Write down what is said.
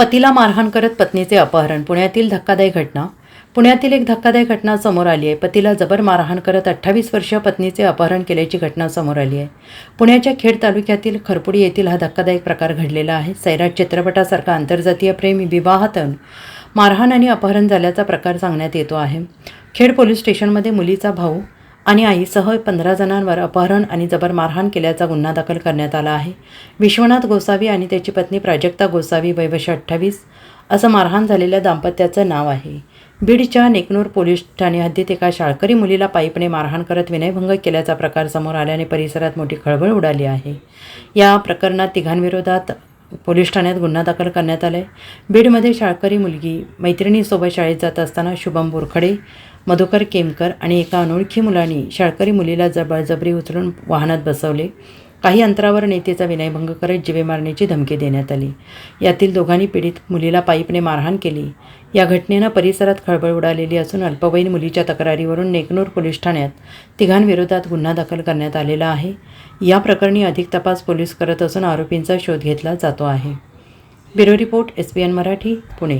पतीला मारहाण करत पत्नीचे अपहरण पुण्यातील धक्कादायक घटना. पुण्यातील एक धक्कादायक घटना समोर आली आहे. पतीला जबर मारहाण करत अठ्ठावीस वर्षीय पत्नीचे अपहरण केल्याची घटना समोर आली आहे. पुण्याच्या खेड तालुक्यातील खरपुडी येथील हा धक्कादायक प्रकार घडलेला आहे. सैराट चित्रपटासारखा आंतरजातीय प्रेमी विवाहातून मारहाण आणि अपहरण झाल्याचा प्रकार सांगण्यात येतो आहे. खेड पोलीस स्टेशनमध्ये मुलीचा भाऊ आणि आईसह पंधरा जणांवर अपहरण आणि जबर मारहाण केल्याचा गुन्हा दाखल करण्यात आला आहे. विश्वनाथ गोसावी आणि त्याची पत्नी प्राजक्ता गोसावी वय अठ्ठावीस असं मारहाण झालेल्या दाम्पत्याचं नाव आहे. बीडच्या नेकनूर पोलीस ठाणे हद्दीत एका शाळकरी मुलीला पाईपने मारहाण करत विनयभंग केल्याचा प्रकार समोर आल्याने परिसरात मोठी खळबळ उडाली आहे. या प्रकरणात तिघांविरोधात पोलीस ठाण्यात गुन्हा दाखल करण्यात आला आहे बीडमध्ये शाळकरी मुलगी मैत्रिणीसोबत शाळेत जात असताना शुभम बोरखडे मधुकर केमकर आणि एका अनोळखी मुलांनी शाळकरी मुलीला जबळजबरी उचलून वाहनात बसवले. काही अंतरावर नेतेचा विनयभंग करत जिवे मारण्याची धमकी देण्यात आली. यातील दोघांनी पीडित मुलीला पाईपने मारहाण केली. या घटनेनं परिसरात खळबळ उडालेली असून अल्पवयीन मुलीच्या तक्रारीवरून नेकनूर पोलीस ठाण्यात तिघांविरोधात गुन्हा दाखल करण्यात आलेला आहे. या प्रकरणी अधिक तपास पोलीस करत असून आरोपींचा शोध घेतला जातो आहे. Bureau report S B N Marathi Pune.